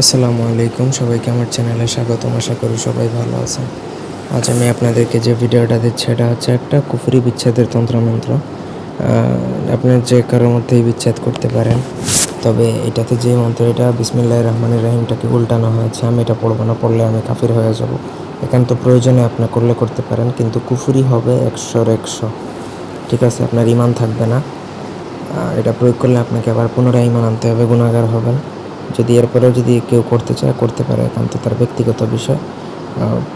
আসসালামু আলাইকুম, সবাইকে আমার চ্যানেলে স্বাগতম। আশা করি সবাই ভালো আছেন। আজ আমি আপনাদেরকে যে ভিডিওটা দিচ্ছি এটা হচ্ছে একটা কুফুরি বিচ্ছেদের তন্ত্রমন্ত্র। আপনার যে কারোর মধ্যেই বিচ্ছেদ করতে পারেন, তবে এটাতে যে মন্ত্র এটা বিসমিল্লাহ রহমানের রাহিমটাকে উল্টানো হয়েছে, আমি এটা পড়ব না, পড়লে আমি কাফির হয়ে যাব। একান্ত প্রয়োজনে আপনি করলে করতে পারেন, কিন্তু কুফুরি হবে একশোর একশো। ঠিক আছে, আপনার ইমান থাকবে না। এটা প্রয়োগ করলে আপনাকে আবার পুনরায় ইমান আনতে হবে গুণাগার হবেন। যদি এরপরেও যদি কেউ করতে চায়, করতে পারে। একান্ত তার ব্যক্তিগত বিষয়।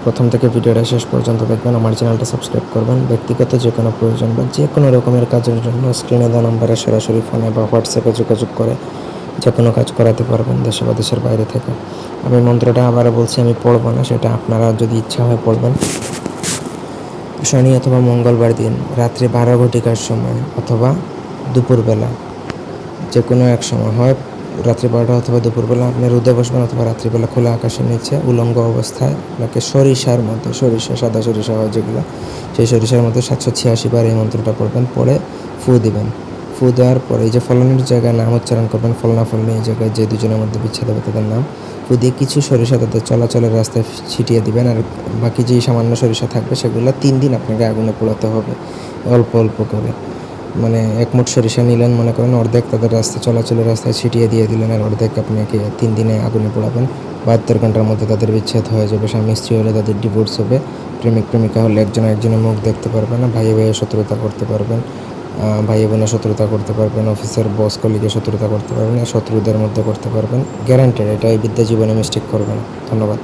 প্রথম থেকে ভিডিওটা শেষ পর্যন্ত দেখবেন, আমার চ্যানেলটা সাবস্ক্রাইব করবেন। ব্যক্তিগত যে কোনো প্রয়োজন বা যে কোনো রকমের কাজের জন্য স্ক্রিনে দেওয়া নম্বরে সরাসরি ফোনে বা হোয়াটসঅ্যাপে যোগাযোগ করে যে কোনো কাজ করাতে পারবেন দেশে বা দেশের বাইরে থেকে। আমি মন্ত্রটা আবারও বলছি, আমি পড়ব না, সেটা আপনারা যদি ইচ্ছা হয় পড়বেন। শনি অথবা মঙ্গলবার দিন, রাত্রি বারো ঘটিকার সময় অথবা দুপুরবেলা যে কোনো এক সময় হয়। রাত্রি বারোটা অথবা দুপুরবেলা আপনি রোদে বসবেন অথবা রাত্রিবেলা খোলা আকাশের নিচে উলঙ্গ অবস্থায়, আপনাকে সরিষার মধ্যে, সরিষা, সাদা সরিষা হয় যেগুলো, সেই সরিষার মধ্যে সাতশো ছিয়াশি বার এই মন্ত্রটা পড়বেন পরে ফু দিবেন। ফু দেওয়ার পরে এই যে ফলনের জায়গায় নাম উচ্চারণ করবেন ফলনা ফলনি এই জায়গায় যে দুজনের মধ্যে বিচ্ছেদ হবে তাদের নাম। ফু দিয়ে কিছু সরিষা তাদের চলাচলের রাস্তায় ছিটিয়ে দিবেন আর বাকি যে সামান্য সরিষা থাকবে সেগুলো তিন দিন আপনাকে আগুনে পোড়াতে হবে, অল্প অল্প করে। মানে এক মুঠ সরিষা নিলেন মনে করেন, অর্ধেক তাদের রাস্তা চলাচলের রাস্তায় ছিটিয়ে দিয়ে দিলেন আর অর্ধেক আপনাকে তিন দিনে আগুনে পোড়াবেন। বাহাত্তর ঘণ্টার মধ্যে তাদের বিচ্ছেদ হয়ে যাবে। স্বামী, স্ত্রী হলে তাদের ডিভোর্স হবে। প্রেমিক, প্রেমিকা হলে একজন একজনের মুখ দেখতে পারবে না। ভাইয়ে ভাইয়ে শত্রুতা করতে পারবেন। ভাইয়ে বোনে শত্রুতা করতে পারবেন। অফিসের বস কলিগে শত্রুতা করতে পারবেন শত্রুদের মধ্যে করতে পারবেন। গ্যারান্টেড এটা এই বিদ্যা জীবনে মিস্টেক করবে না। ধন্যবাদ।